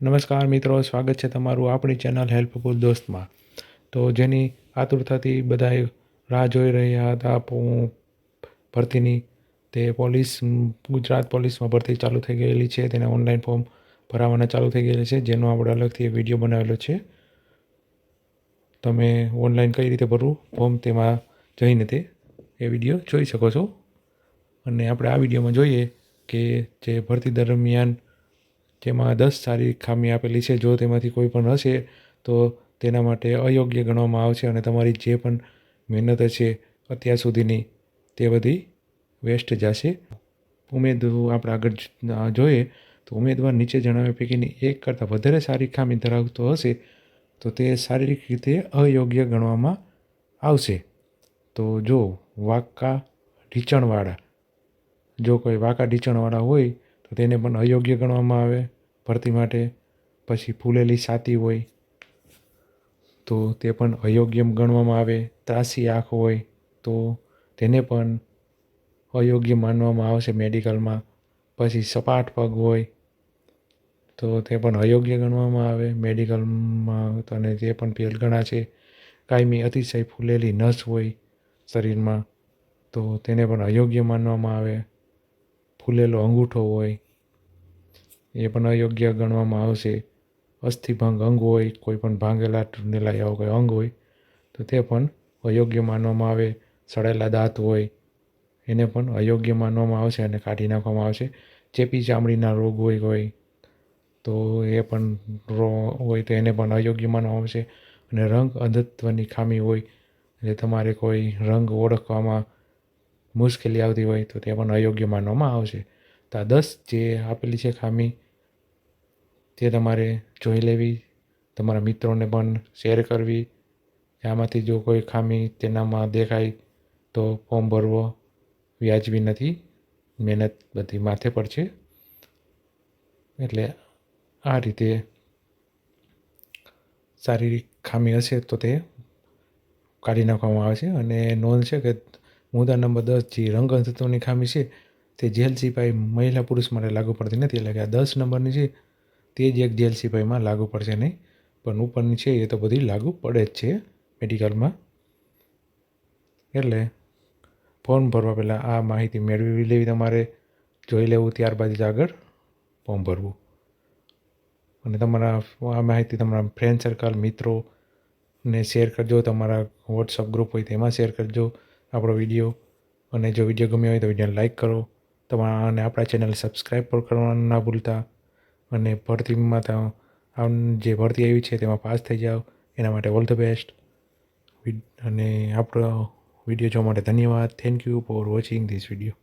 નમસ્કાર મિત્રો, સ્વાગત છે તમારું આપણી ચેનલ હેલ્પફુલ દોસ્તમાં. તો જેની આતુરતાથી બધાએ રાહ જોઈ રહ્યા હતા ભરતીની, તે પોલીસ, ગુજરાત પોલીસમાં ભરતી ચાલુ થઈ ગયેલી છે, તેને ઓનલાઈન ફોર્મ ભરાવાના ચાલુ થઈ ગયેલી છે, જેનો આપણે અલગથી એક વીડિયો બનાવેલો છે. તમે ઓનલાઈન કઈ રીતે ભરવું, ફોર્મ તેમાં જઈને તે એ વીડિયો જોઈ શકો છો. અને આપણે આ વિડીયોમાં જોઈએ કે જે ભરતી દરમિયાન જેમાં દસ સારી ખામી આપેલી છે. જો તેમાંથી કોઈ પણ હશે, તો તેના માટે અયોગ્ય ગણવામાં આવશે અને તમારી જે પણ મહેનત છે અત્યાર સુધીની તે બધી વેસ્ટ જશે. ઉમેદવાર આપણે આગળ જોઈએ, તો ઉમેદવાર નીચે જણાવ્યા પૈકીની એક કરતાં વધારે સારી ખામી ધરાવતો હશે, તો તે શારીરિક રીતે અયોગ્ય ગણવામાં આવશે. તો જો વાંકા ઢીંચણવાળા, જો કોઈ વાંકા ઢીંચણવાળા હોય તો તેને પણ અયોગ્ય ગણવામાં આવે ભરતી માટે. પછી ફૂલેલી છાતી હોય તો તે પણ અયોગ્ય ગણવામાં આવે. ત્રાસી આંખ હોય તો તેને પણ અયોગ્ય માનવામાં આવશે મેડિકલમાં. પછી સપાટ પગ હોય તો તે પણ અયોગ્ય ગણવામાં આવે મેડિકલમાં અને તે પણ ફેલ ગણાશે કાયમી અતિશય ફૂલેલી નસ હોય શરીરમાં તો તેને પણ અયોગ્ય માનવામાં આવે. ફૂલેલો અંગૂઠો હોય, એ પણ અયોગ્ય ગણવામાં આવશે. અસ્થિભંગ અંગ હોય, કોઈ પણ ભાંગેલા તૂટેલા એવા કોઈ અંગ હોય, તો તે પણ અયોગ્ય માનવામાં આવે. સડેલા દાંત હોય, એને પણ અયોગ્ય માનવામાં આવશે અને કાઢી નાખવામાં આવશે. ચેપી ચામડીના રોગ હોય કોઈ તો એ પણ રો હોય, તો એને પણ અયોગ્ય માનવામાં આવશે. અને રંગ અંધત્વની ખામી હોય, એટલે તમારે કોઈ રંગ ઓળખવામાં મુશ્કેલી આવતી હોય તો તે પણ અયોગ્ય માનવામાં આવશે. તો આ દસ જે આપેલી છે ખામી, તે તમારે જોઈ લેવી, તમારા મિત્રોને પણ શેર કરવી. આમાંથી જો કોઈ ખામી તેનામાં દેખાય તો ફોર્મ ભરવો વ્યાજબી નથી, મહેનત બધી માથે પર છે. એટલે આ રીતે શારીરિક ખામી હશે તો તે કાઢી નાખવામાં આવે છે. અને નોંધ છે કે મુદ્દા નંબર દસ જે રંગ અંધત્વની ખામી છે, તે જેલ સિપાઈ મહિલા પુરુષ માટે લાગુ પડતી નથી. એટલે કે આ દસ નંબરની છે, તે જ એક જેલ સિપાઈમાં લાગુ પડશે નહીં. પણ ઉપરની છે, એ તો બધી લાગુ પડે જ છે મેડિકલમાં. એટલે ફોર્મ ભરવા પહેલાં આ માહિતી મેળવી લેવી તમારે. જોઈ લેવું ત્યારબાદ જ આગળ ફોર્મ ભરવું. અને તમારા આ માહિતી તમારા ફ્રેન્ડ સર્કલ, મિત્રો ને શેર કરજો. તમારા વોટ્સઅપ ગ્રુપ હોય તેમાં શેર કરજો. આપણો વીડિયો. અને જો વીડિયો ગમ્યો હોય તો વિડીયોને લાઇક કરો. તમારા અને આપણા ચેનલ સબસ્ક્રાઈબ પણ કરવાનું ના ભૂલતા. અને ભરતીમાં તો આમ જે ભરતી આવી છે તેમાં પાસ થઈ જાઓ. એના માટે ઓલ ધ બેસ્ટ અને આપણો વીડિયો જોવા માટે ધન્યવાદ. Thank you for watching this video